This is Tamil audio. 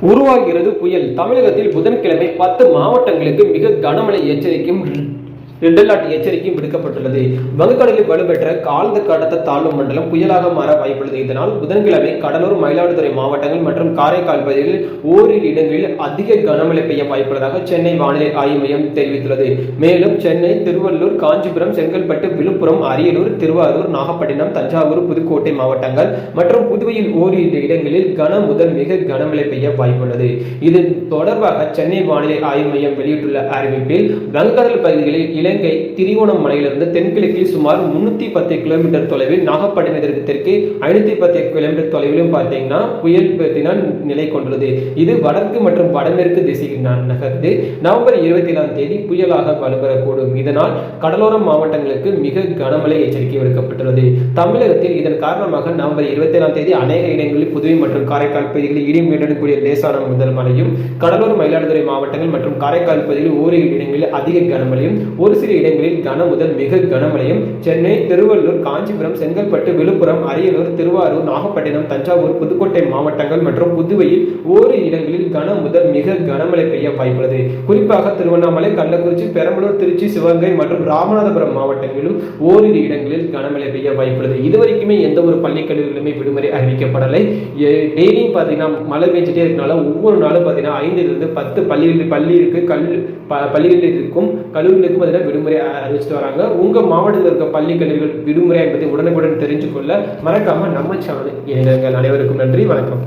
உருவாகிறது புயல். தமிழகத்தில் புதன்கிழமை பத்து மாவட்டங்களுக்கு மிக கனமழை எச்சரிக்கையும் ரெட் அலர்ட் எச்சரிக்கையும் விடுக்கப்பட்டுள்ளது. வங்கக்கடலில் வலுப்பெற்ற கால்ந்த கடத்த தாழ்வு மண்டலம் புயலாக மாற வாய்ப்புள்ளது. இதனால் புதன்கிழமை கடலூர் மயிலாடுதுறை மாவட்டங்கள் மற்றும் காரைக்கால் பகுதிகளில் ஓரிரு இடங்களில் அதிக கனமழை பெய்ய வாய்ப்புள்ளதாக சென்னை வானிலை ஆய்வு மையம் தெரிவித்துள்ளது. மேலும் சென்னை திருவள்ளூர் காஞ்சிபுரம் செங்கல்பட்டு விழுப்புரம் அரியலூர் திருவாரூர் நாகப்பட்டினம் தஞ்சாவூர் புதுக்கோட்டை மாவட்டங்கள் மற்றும் புதுவையில் ஓரிரு இடங்களில் கன முதல் மிக கனமழை பெய்ய வாய்ப்புள்ளது. இது தொடர்பாக சென்னை வானிலை ஆய்வு மையம் வெளியிட்டுள்ள அறிவிப்பில் வங்கக்கடல் பகுதிகளில் இலங்கை திரிகோணமலையிலிருந்து தென்கிழக்கில் சுமார் முன்னூற்றி பத்து கிலோமீட்டர் தொலைவில் நாகப்பட்டினத்திற்கு தெற்கே ஐநூற்றி பத்து கிலோமீட்டர் தொலைவிலும் பார்த்தீங்கன்னா புயல் பார்த்தீங்கன்னா நிலை கொண்டுள்ளது. இது வடக்கு மற்றும் வடமேற்கு திசையில் நகர்ந்து நவம்பர் இருபத்தி ஏழாம் தேதி புயலாக வலுப்பெறக்கூடும் இதனால் கடலோர மாவட்டங்களுக்கு மிக கனமழை எச்சரிக்கை விடுக்கப்பட்டுள்ளது. தமிழகத்தில் இதன் காரணமாக நவம்பர் இருபத்தி ஏழாம் தேதி அநேக இடங்களில் புதுவை மற்றும் காரைக்கால் பகுதிகளில் இடிமின்னலுடன் கூடிய லேசான முதல் மழையும் கடலூர் மயிலாடுதுறை மாவட்டங்கள் மற்றும் காரைக்கால் பகுதியில் ஓரிரு இடங்களில் அதிக கனமழையும் ஒரு சில இடங்களில் கன முதல் மிக கனமழையும் சென்னை திருவள்ளூர் காஞ்சிபுரம் செங்கல்பட்டு விழுப்புரம் அரியலூர் திருவாரூர் நாகப்பட்டினம் தஞ்சாவூர் புதுக்கோட்டை மாவட்டங்கள் மற்றும் புதுவையில் ஓரிரு இடங்களில் கன முதல் மிக கனமழை பெய்ய வாய்ப்புள்ளது. குறிப்பாக திருவண்ணாமலை கள்ளக்குறிச்சி பெரம்பலூர் திருச்சி சிவகங்கை மற்றும் ராமநாதபுரம் மாவட்டங்களிலும் ஓரிரு இடங்களில் கனமழை பெய்ய வாய்ப்புள்ளது. இதுவரைக்குமே எந்த ஒரு பள்ளி கல்லூரிகளுமே விடுமுறை அறிவிக்கப்படலை. டெய்லியும் பார்த்தீங்கன்னா மழை பெஞ்சிட்டே இருக்கனால ஒவ்வொரு நாளும் பார்த்தீங்கன்னா ஐந்திலிருந்து பத்து பள்ளிகள் பள்ளி இருக்கு கல் ப- பள்ளிகளில் இருக்கும் கல்லூரிகளுக்கும் பார்த்தீங்கன்னா விடுமுறை அறிவிச்சுட்டு வராங்க. உங்க மாவட்டத்தில் இருக்க பள்ளி கல்லூரிகள் விடுமுறை என்பதை உடனுக்குடன் தெரிஞ்சு கொள்ள மறக்காம நம்ம சேனல் எங்கள் அனைவருக்கும் நன்றி. வணக்கம்.